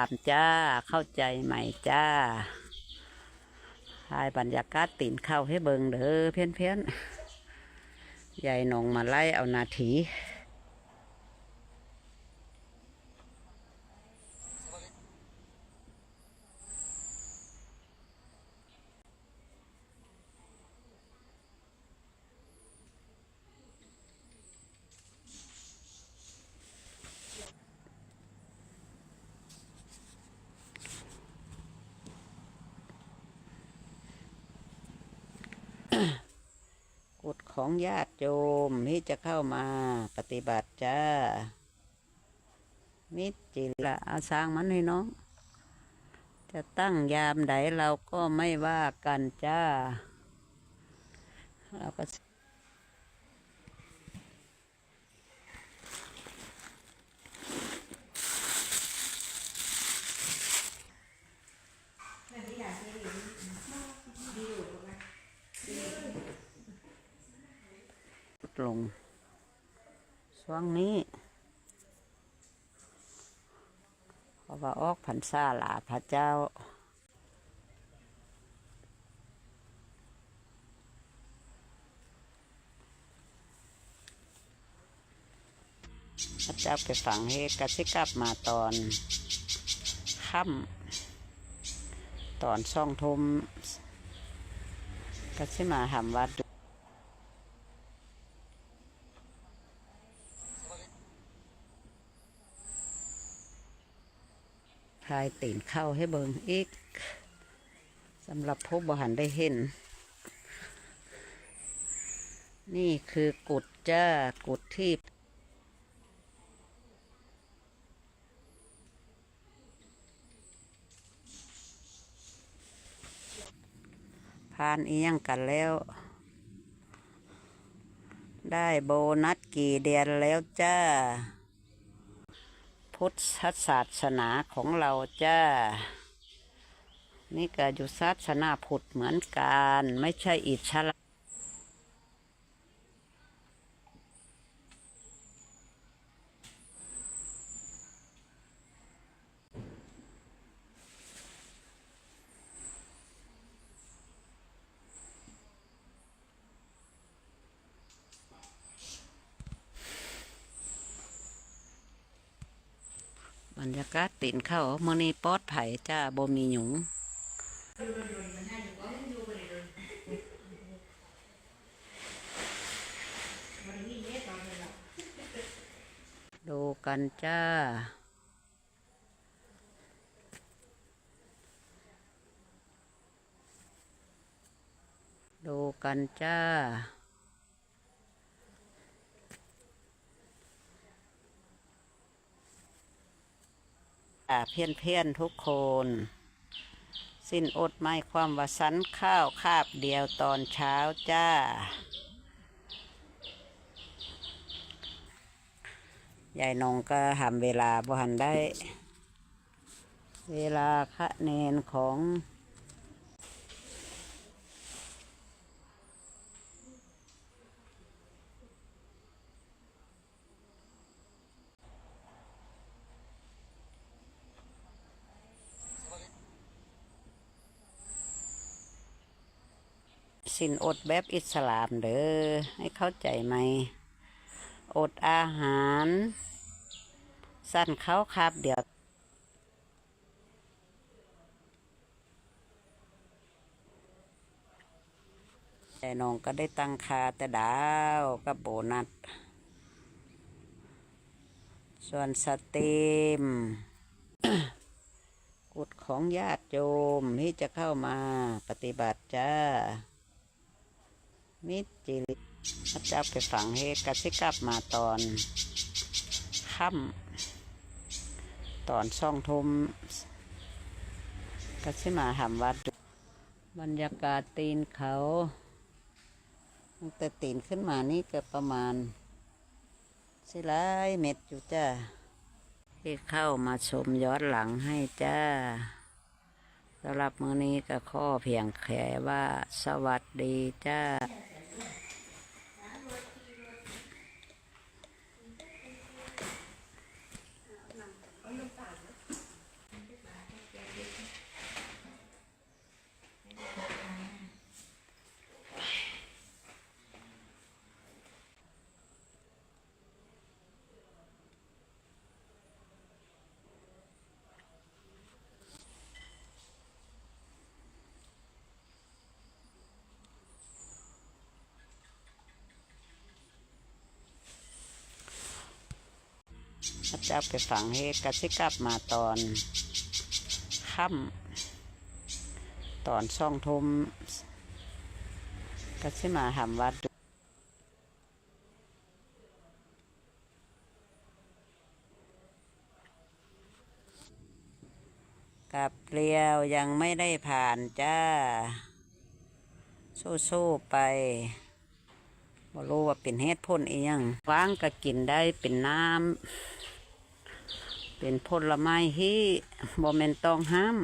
ามจ้า เข้าใจไหมจ้าถ่ายบรรยากาศตีนเข้าให้เบิงเด้อเพี้ยนเพี้ยนๆยายนงมาไล่เอานาที กฎ ของญาติโยมที่จะเข้ามาปฏิบัติจ้ามิจิละอาสร้างมันให้น้อง จะตั้งยามใดเราก็ไม่ว่ากันจ้า เราก็ ลง ช่วงนี้เพราะว่าออกพรรษาหลาพระเจ้าพระเจ้าไปฝังให้กสิกลับมาตอนค่ำตอนช่องทุ่มกสิมาหำวัดายตีนเข้าให้เบิงอีกสำหรับผู้บหันได้เห็น นี่คือกุดจ้ากุดที่ผ่านเอียงกันแล้ว ได้โบนัสกี่เดือนแล้วจ้า พุทธศาสนาของเราจ้า นี่ก็อยู่ศาสนาพุทธเหมือนกัน ไม่ใช่อิสลาม บรรยากาศตีนเข้ามื่อนี้ปอดไผ่จ้าบ่มีหยุงดูกันจ้า ดูกันจ้า เพี้ยนเพี้ยนๆทุกคน สิ้นอดไม่ความว่าสันข้าวคาบเดียวตอนเช้าจ้า ยายนงก็ทำเวลาบ่หันได้ เวลาคะเนนของ สินอดแบบอิสลามเด้อให้เข้าใจไหม อดอาหาร สั้นเขาครับเดี๋ยวแต่น้องก็ได้ตั้งคาแต่ดาวกับโบนัส ส่วนสเต็มกุดของญาติโยมที่จะเข้ามาปฏิบัติจ้า มิจิริพระเจ้าไปฝังให้กสิกลับมาตอนค่ำตอนช่องทุมกสิมาหำวัด บรรยากาศตีนเขาตั้งแต่ตีนขึ้นมานี่ก็ประมาณ สิหลายเม็ดอยู่จ้าที่เข้ามาชมย้อนหลังให้จ้าสำหรับมื้อนี้ก็ข้อเพียงแค่ว่าสวัสดีจ้า Yeah. พระเจ้าไปฝังเฮดกสิกลับมาตอนค่ำตอนซ่องทุ่มกสิมาหำวัดกับเรียวยังไม่ได้ผ่านจ้า สู้ๆไปบ่รู้ว่าเป็นเฮ็ดพ่นเอียงว่างก็กินได้เป็นน้ำ เป็นผลไม้ที่บ่แม่นต้องห้าม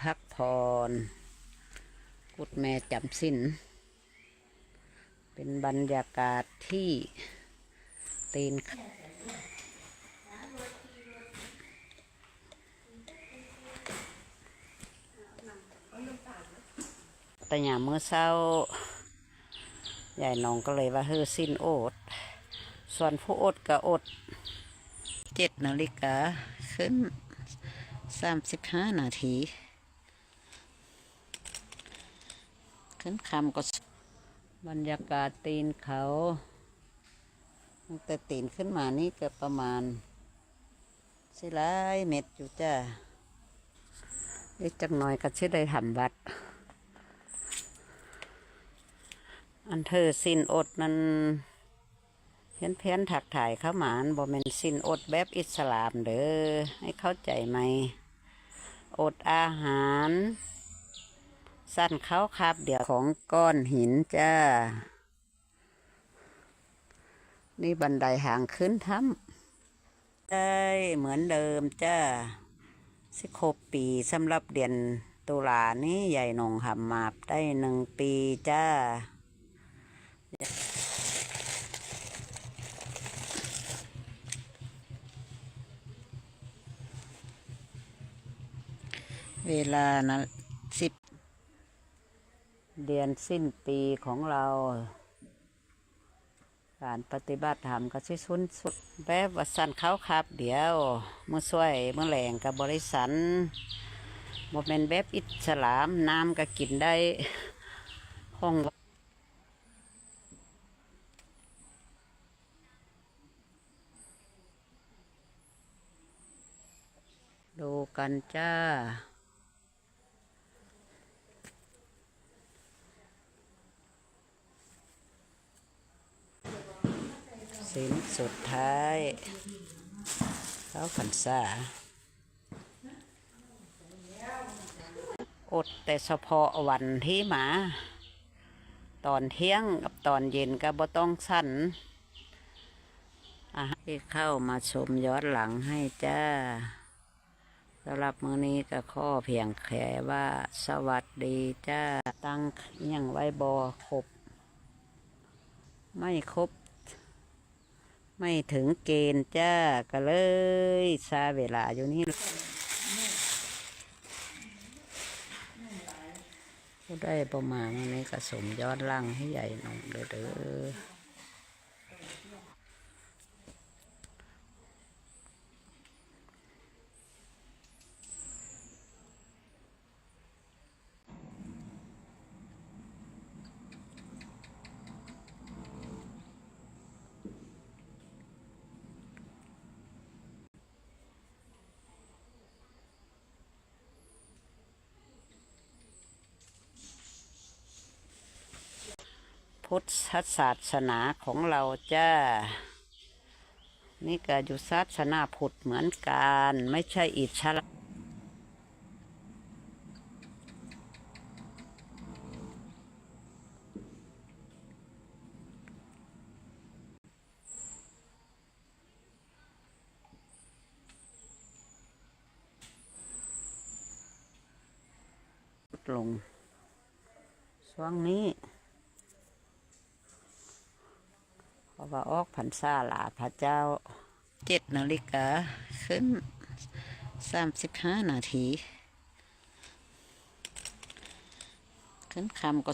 พักผ่อนกุดแม่จำสิน เป็นบรรยากาศที่ตีนเขา แต่ยามเมื่อเช้า ยายน้องก็เลยว่าเฮ้อสิ้นโอด ส่วนผู้อดก็อดเจ็ดนาฬิกาขึ้นสามสิบห้านาที ขึ้นคำก็บรรยากาศตีนเขาตั้งแต่ตีนขึ้นมานี่ก็ประมาณสิหลายเม็ดอยู่จ้าเล็กจักหน่อยก็ชื่อได้ทำวัด อันเธอสิ้นอดนั้นเพี้ยนเพี้ยนถักถ่ายเข้าหมานบ่แม่นสิ้นอดแบบอิสลามเด้อให้เข้าใจไหม อดอาหาร สั้นเขาครับเดี๋ยวของก้อนหินจ้า นี่บันไดห่างขึ้นถ้ำได้เหมือนเดิมจ้าสิครบปีสำหรับเดือนตุลานี่ใหญ่นองหำมาบได้หนึ่งปีจ้า เวลานะสิบเดือนสิ้นปีของเรา การปฏิบัติธรรมก็ชิสุนสุดแบบวัสันเขาครับ เดี๋ยวเมื่อช่วยเมื่อแหลงกับบริสันบมเป็นแบบอิสลามน้ำก็กินได้ห้องดู กันจ้า สิ้นสุดท้ายเขาขันษาอดแต่เฉพาะวันที่มา ตอนเที่ยงกับตอนเย็นก็บ่ต้องสั้นอะให้เข้ามาชมย้อนหลังให้จ้า สำหรับมื้อนี้ก็ข้อเพียงแค่ว่า สวัสดีจ้าตั้งยังไว้บอครบ ไม่ครบ ไม่ถึงเกณฑ์จ้าก็เลยซาเวลาอยู่นี่ผู้ได้ประมาณนี้ก็สมยอดล่างให้ใหญ่หน่อยเด้อ พุทธศาสนาของเราจ้า นี่ก็อยู่ศาสนาพุทธเหมือนกัน ไม่ใช่อิสลามลงช่วงนี้ เพ ราะว่าออกพรรษาหลาพระเจ้าเจ็ดนาฬิกาขึ้นสามสิบห้านาที ขึ้นคำก็